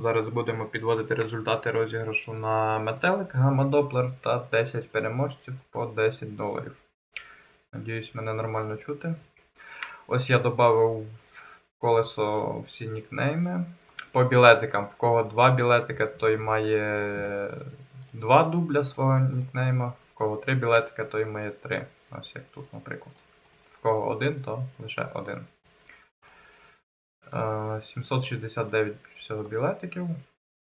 Зараз будемо підводити результати розіграшу на метелик, гамма-доплер та 10 переможців по 10 доларів. Надіюсь, мене нормально чути. Ось я додав в колесо всі нікнейми. По білетикам, в кого два білетика, той має два дубля свого нікнейма, в кого три білетика, той має три. Ось як тут, наприклад. В кого один, то лише один. Е, 769 всього білетиків.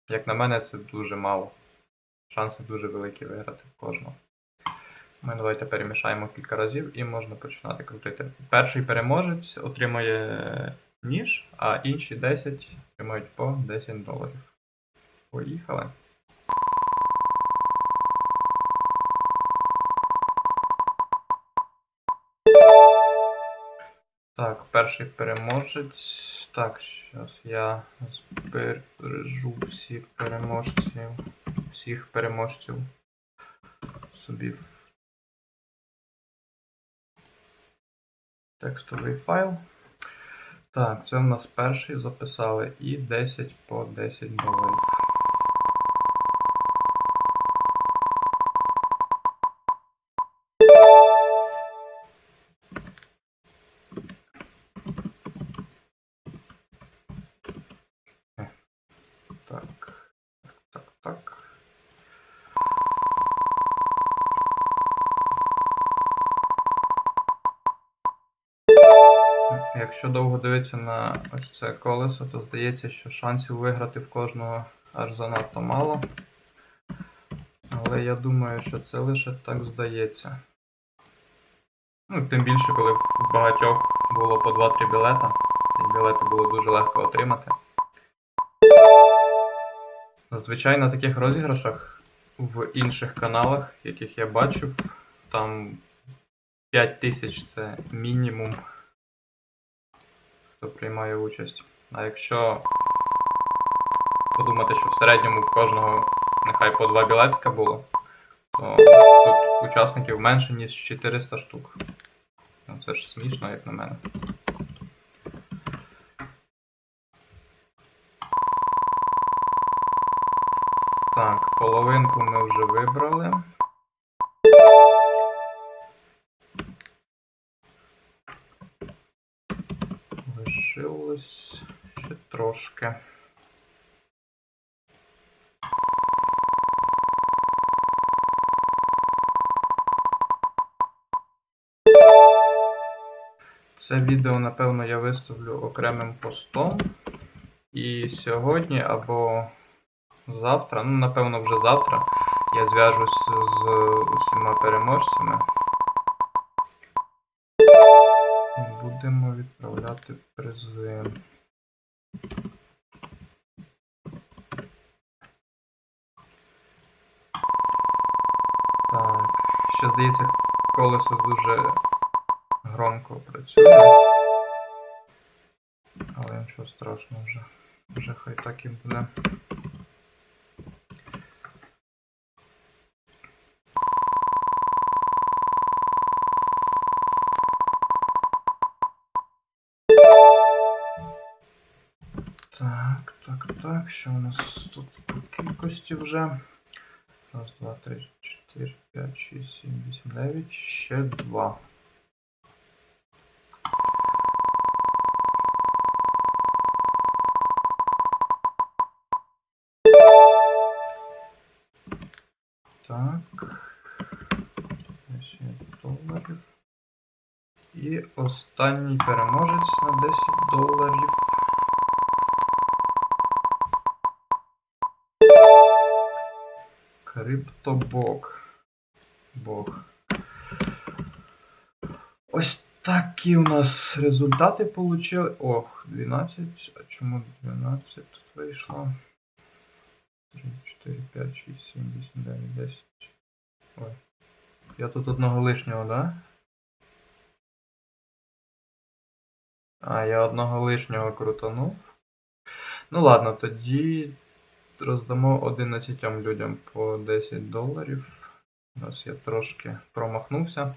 Як на мене, це дуже мало. Шанси дуже великі виграти в кожного. Ми давайте перемішаємо кілька разів і можна починати крутити. Перший переможець отримує ніж, а інші 10 отримають по 10 доларів. Поїхали. Так, перший переможець. Так, зараз я збережу всі переможців. Всіх переможців собі в текстовий файл. Так, це в нас перший записали і 10 по 10 доларів. Так. Якщо довго дивитися на ось це колесо, то здається, що шансів виграти в кожного аж занадто мало. Але я думаю, що це лише так здається. Ну, тим більше, коли в багатьох було по 2-3 білета, і білети було дуже легко отримати. Зазвичай на таких розіграшах в інших каналах, яких я бачив, там 5 тисяч це мінімум, хто приймає участь. А якщо подумати, що в середньому в кожного нехай по 2 білетика було, то тут учасників менше, ніж 400 штук. Ну це ж смішно, як на мене. Так, половинку ми вже вибрали. Лишилось ще трошки. Це відео, напевно, я виставлю окремим постом. І сьогодні або завтра, ну, напевно, вже завтра я зв'яжусь з усіма переможцями. Будемо відправляти призи. Так, ще здається, колесо дуже громко працює. Але нічого страшного вже. Вже хай так і буде. Так, так, так. Що у нас тут по кількості вже? Раз, два, три, чотири, п'ять, шість, сім, вісім, дев'ять. Ще два. Так. 10 доларів. І останній переможець на 10 доларів. Криптобок. Бог. Ось такі у нас результати получили. Ох, 12. А чому 12 тут вийшло? 3, 4, 5, 6, 7, 8, 9, 10. Ой. Я тут одного лишнього, да? А, я одного лишнього крутанув. Ну ладно, тоді роздамо 11 людям по 10 доларів. Ось я трошки промахнувся.